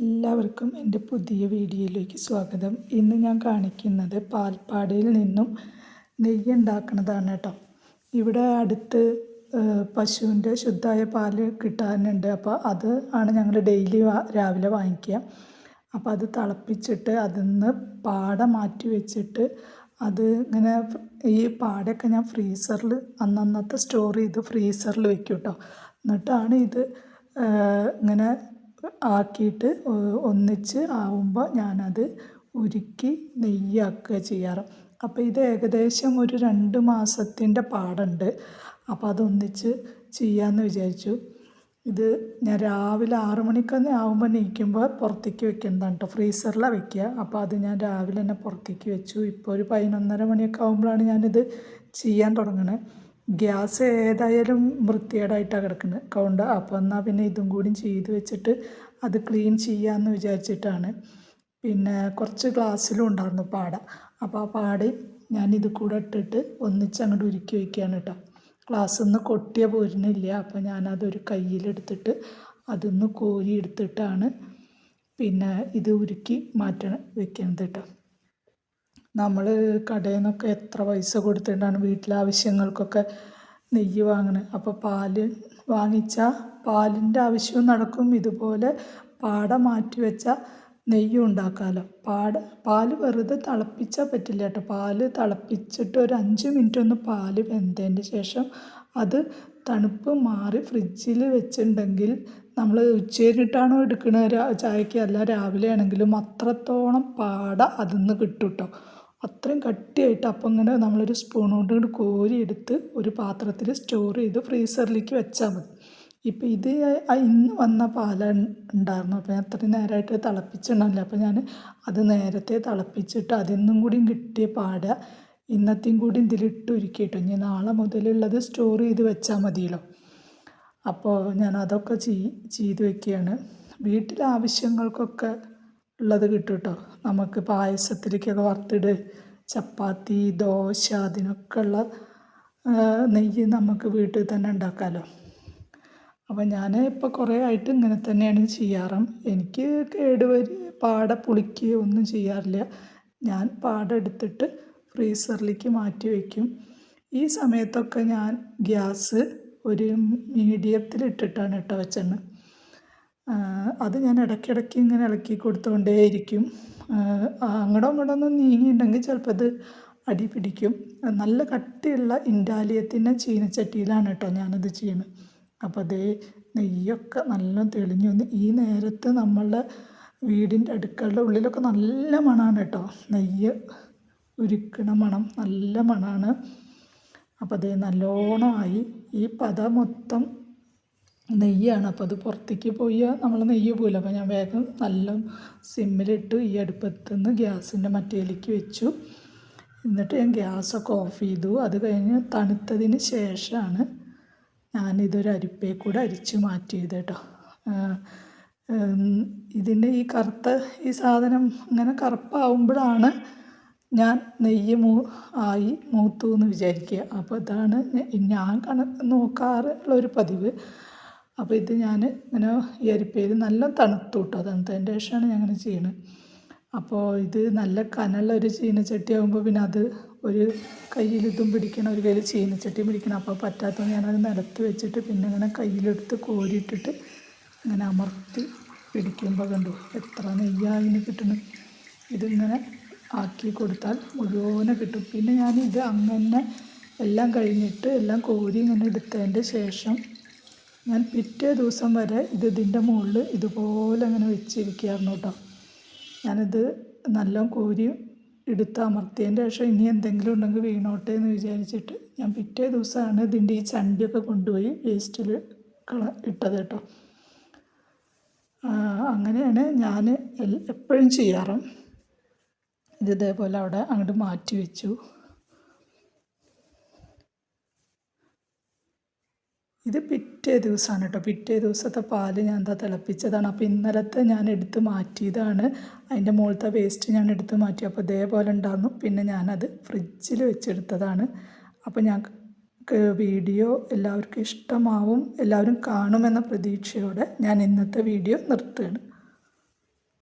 എല്ലാവർക്കും എന്റെ പുതിയ വീഡിയോയിലേക്ക് സ്വാഗതം. ഇന്ന് ഞാൻ കാണിക്കുന്നത് പാൽപ്പാടയിൽ നിന്നും നെയ്യ് ഉണ്ടാക്കുന്നതാണ് കേട്ടോ. ഇവിടെ അടുത്ത് പശുവിന്റെ ശുദ്ധമായ പാൽ കിട്ടാനുണ്ട്. അപ്പോൾ അത് ആണ് ഞങ്ങൾ ഡെയിലി രാവിലെ വാങ്ങിക്കുക. അപ്പോൾ അത് തിളപ്പിച്ചിട്ട് അതിൽ നിന്ന് പാട മാറ്റി വെച്ചിട്ട് അത് ഇങ്ങനെ ഈ പാടയൊക്കെ ഞാൻ ഫ്രീസറിൽ അന്നന്നത്തെ സ്റ്റോർ ചെയ്ത് ഫ്രീസറിൽ വെക്കും കേട്ടോ. എന്നിട്ടാണ് ഇത് ഇങ്ങനെ ആക്കിയിട്ട് ഒന്നിച്ച് ആവുമ്പോൾ ഞാനത് ഉരുക്കി നെയ്യാക്കുക ചെയ്യാറ്. അപ്പോൾ ഇത് ഏകദേശം ഒരു രണ്ട് മാസത്തിന്റെ പാടുണ്ട്. അപ്പോൾ അതൊന്നിച്ച് ചെയ്യാമെന്ന് വിചാരിച്ചു. ഇത് ഞാൻ രാവിലെ ആറ് മണിക്കൊന്ന് ആകുമ്പോൾ നീക്കുമ്പോൾ പുറത്തേക്ക് വെക്കുന്നതാണ് കേട്ടോ ഫ്രീസറിലാണ് വെക്കുക. അപ്പോൾ അത് ഞാൻ രാവിലെ തന്നെ പുറത്തേക്ക് വെച്ചു. ഇപ്പോൾ ഒരു പതിനൊന്നര മണിയൊക്കെ ആകുമ്പോഴാണ് ഞാനിത് ചെയ്യാൻ തുടങ്ങുന്നത് ഗ്യാസ് ഏതായാലും വൃത്തികേടായിട്ടാണ് കിടക്കുന്നത് കൗണ്ട് അപ്പോൾ എന്നാൽ പിന്നെ ഇതും കൂടി ചെയ്ത് വെച്ചിട്ട് അത് ക്ലീൻ ചെയ്യാമെന്ന് വിചാരിച്ചിട്ടാണ്. പിന്നെ കുറച്ച് ഗ്ലാസ്സിലും ഉണ്ടായിരുന്നു പാട. അപ്പോൾ ആ പാടയും ഇത് കൂടെ ഇട്ടിട്ട് ഒന്നിച്ച് അങ്ങോട്ട് ഉരുക്കി വയ്ക്കുകയാണ് കേട്ടോ ഗ്ലാസ്സിൽ നിന്ന് കൊട്ടിയ പോരുന്നില്ല അപ്പോൾ ഞാനതൊരു കയ്യിലെടുത്തിട്ട് അതൊന്ന് കോരി എടുത്തിട്ടാണ് പിന്നെ ഇത് ഉരുക്കി മാറ്റണം വെക്കുന്നത് കേട്ടോ നമ്മൾ കടയിൽ നിന്നൊക്കെ എത്ര പൈസ കൊടുത്തിട്ടാണ് വീട്ടിലെ ആവശ്യങ്ങൾക്കൊക്കെ നെയ്യ് വാങ്ങണേ? അപ്പോൾ പാൽ വാങ്ങിച്ചാൽ പാലിന്റെ ആവശ്യവും നടക്കും. ഇതുപോലെ പാട മാറ്റി വെച്ചാൽ നെയ്യും ഉണ്ടാക്കാമല്ലോ പാട പാൽ വെറുതെ തിളപ്പിച്ചാൽ പറ്റില്ല കേട്ടോ. പാൽ തിളപ്പിച്ചിട്ട് ഒരു അഞ്ച് മിനിറ്റ് ഒന്ന് പാൽ വെന്തതിന്റെ ശേഷം അത് തണുപ്പ് മാറി ഫ്രിഡ്ജിൽ വെച്ചിട്ടുണ്ടെങ്കിൽ നമ്മൾ ഉച്ചയിട്ടാണോ എടുക്കുന്ന ചായക്ക് അല്ല രാവിലെ ആണെങ്കിലും അത്രത്തോളം പാട അതിൽ നിന്ന് കിട്ടും കേട്ടോ അത്രയും കട്ടിയായിട്ട് അപ്പം ഇങ്ങനെ നമ്മളൊരു സ്പൂൺ കൊണ്ട് ഇങ്ങോട്ട് കോരി എടുത്ത് ഒരു പാത്രത്തിൽ സ്റ്റോർ ചെയ്ത് ഫ്രീസറിലേക്ക് വെച്ചാൽ മതി. ഇപ്പം ഇത് ഇന്ന് വന്ന പാല ഉണ്ടായിരുന്നു ഞാൻ അത്രയും നേരമായിട്ട് തിളപ്പിച്ചിട്ടുണ്ടാവില്ല അപ്പോൾ ഞാൻ അത് നേരത്തെ തിളപ്പിച്ചിട്ട് അതിൽ നിന്നും കൂടിയും കിട്ടിയ പാട ഇന്നത്തെയും കൂടി ഇതിലിട്ട് ഉരുക്കിയിട്ടു. ഇനി നാളെ മുതലുള്ളത് സ്റ്റോർ ചെയ്ത് വെച്ചാൽ മതിയല്ലോ. അപ്പോൾ ഞാൻ അതൊക്കെ ചെയ് ചെയ്ത് വെക്കുകയാണ് വീട്ടിലെ ആവശ്യങ്ങൾക്കൊക്കെ ഉള്ളത് കിട്ടും കേട്ടോ നമുക്ക് പായസത്തിലേക്കൊക്കെ വറുത്തിട് ചപ്പാത്തി ദോശ അതിനൊക്കെ ഉള്ള നെയ്യ് നമുക്ക് വീട്ടിൽ തന്നെ ഉണ്ടാക്കാമല്ലോ അപ്പം ഞാൻ ഇപ്പോൾ കുറേ ആയിട്ട് ഇങ്ങനെ തന്നെയാണ് ചെയ്യാറ്. എനിക്ക് കേടുവരി പാട പുളിക്കുകയോ ഒന്നും ചെയ്യാറില്ല. ഞാൻ പാട എടുത്തിട്ട് ഫ്രീസറിലേക്ക് മാറ്റി വയ്ക്കും ഈ സമയത്തൊക്കെ ഞാൻ ഗ്യാസ് ഒരു മീഡിയത്തിലിട്ടിട്ടാണ് ഇട്ട വെച്ചെണ്ണ അത് ഞാൻ ഇടയ്ക്കിടയ്ക്ക് ഇങ്ങനെ ഇളക്കി കൊടുത്തുകൊണ്ടേയിരിക്കും. അങ്ങോട്ടോ ഇങ്ങോട്ടോ ഒന്ന് നീങ്ങിയിട്ടുണ്ടെങ്കിൽ ചിലപ്പോൾ അത് അടി പിടിക്കും. നല്ല കട്ടിയുള്ള ഇൻഡാലിയത്തിന്റെ ചീനച്ചട്ടിയിലാണ് കേട്ടോ ഞാനത് ചെയ്യുന്നത്. അപ്പോൾ അതേ നെയ്യൊക്കെ നല്ല തെളിഞ്ഞു വന്ന് ഈ നേരത്ത് നമ്മളുടെ വീടിന്റെ അടുക്കളുടെ ഉള്ളിലൊക്കെ നല്ല മണമാണ് കേട്ടോ. നെയ്യ് ഉരുക്കണ മണം നല്ല മണമാണ് അപ്പോൾ അതേ നല്ലോണമായി ഈ പത മൊത്തം നെയ്യാണ്. അപ്പോൾ അത് പുറത്തേക്ക് പോയി നമ്മൾ നെയ്യ് പോയില്ല അപ്പോൾ ഞാൻ വേഗം നല്ല സിമ്മിലിട്ട് ഈ അടുപ്പത്ത് നിന്ന് ഗ്യാസിന്റെ മറ്റേലേക്ക് വെച്ചു. എന്നിട്ട് ഞാൻ ഗ്യാസൊക്കെ ഓഫ് ചെയ്തു. അത് കഴിഞ്ഞ് തണുത്തതിന് ശേഷമാണ് ഞാനിതൊരു അരിപ്പേ കൂടെ അരിച്ച് മാറ്റിയത് കേട്ടോ. ഇതിന്റെ ഈ കറുത്ത ഈ സാധനം ഇങ്ങനെ കറുപ്പാവുമ്പോഴാണ് ഞാൻ നെയ്യ് മൂ ആയി മൂത്തു എന്ന് വിചാരിക്കുക. അപ്പോൾ അതാണ് ഞാൻ കണ നോക്കാറുള്ളൊരു പതിവ്. അപ്പോൾ ഇത് ഞാൻ ഇങ്ങനെ ഈ അരിപ്പയിൽ നല്ല തണുത്തു കേട്ടോ. തണുത്തതിന്റെ ശേഷമാണ് ഞാൻ അങ്ങനെ ചെയ്യണത് അപ്പോൾ ഇത് നല്ല കനമുള്ള ഒരു ചീനച്ചട്ടി ആകുമ്പോൾ പിന്നെ അത് ഒരു കയ്യിൽ ഇതും പിടിക്കണം ഒരു കയ്യിൽ ചീനച്ചട്ടിയും പിടിക്കണം. അപ്പോൾ പറ്റാത്തത് ഞാനത് നിലത്ത് വെച്ചിട്ട് പിന്നെ ഇങ്ങനെ കയ്യിലെടുത്ത് കോരിയിട്ടിട്ട് അങ്ങനെ അമർത്തി പിടിക്കുമ്പോൾ കണ്ടു എത്ര നെയ്യായിന് കിട്ടണം. ഇതിങ്ങനെ ആക്കി കൊടുത്താൽ മുഴുവനെ കിട്ടും. പിന്നെ ഞാൻ ഇത് അങ്ങനെ എല്ലാം കഴിഞ്ഞിട്ട് എല്ലാം കോരി ഇങ്ങനെ എടുത്തതിന്റെ ശേഷം ഞാൻ പിറ്റേ ദിവസം വരെ ഇത് ഇതിന്റെ മുകളിൽ ഇതുപോലെ അങ്ങനെ വെച്ചിരിക്കുകയായിരുന്നു കേട്ടോ. ഞാനിത് നല്ല കോരി എടുത്ത് അമർത്തിയതിന്റെ ശേഷം ഇനി എന്തെങ്കിലും ഉണ്ടെങ്കിൽ വീണോട്ടെ എന്ന് വിചാരിച്ചിട്ട് ഞാൻ പിറ്റേ ദിവസമാണ് ഇതിന്റെ ഈ ചണ്ടിയൊക്കെ കൊണ്ടുപോയി വേസ്റ്റിൽ കള ഇട്ടത് കേട്ടോ. അങ്ങനെയാണ് ഞാൻ എപ്പോഴും ചെയ്യാറ്. ഇത് ഇതേപോലെ അവിടെ അങ്ങോട്ട് മാറ്റി വെച്ചു. ഇത് പിറ്റേ ദിവസമാണ് കേട്ടോ. പിറ്റേ ദിവസത്തെ പാൽ ഞാൻ എന്താ തിളപ്പിച്ചതാണ്. അപ്പോൾ ഇന്നലത്തെ ഞാൻ എടുത്ത് മാറ്റിയതാണ്. അതിന്റെ മുകളിലത്തെ വേസ്റ്റ് ഞാൻ എടുത്ത് മാറ്റി. അപ്പോൾ ഇതേപോലെ ഉണ്ടായിരുന്നു പിന്നെ ഞാനത് ഫ്രിഡ്ജിൽ വെച്ചെടുത്തതാണ്. അപ്പോൾ ഞാൻ വീഡിയോ എല്ലാവർക്കും ഇഷ്ടമാവും. എല്ലാവരും കാണുമെന്ന പ്രതീക്ഷയോടെ ഞാൻ ഇന്നത്തെ വീഡിയോ നിർത്തുകയാണ്.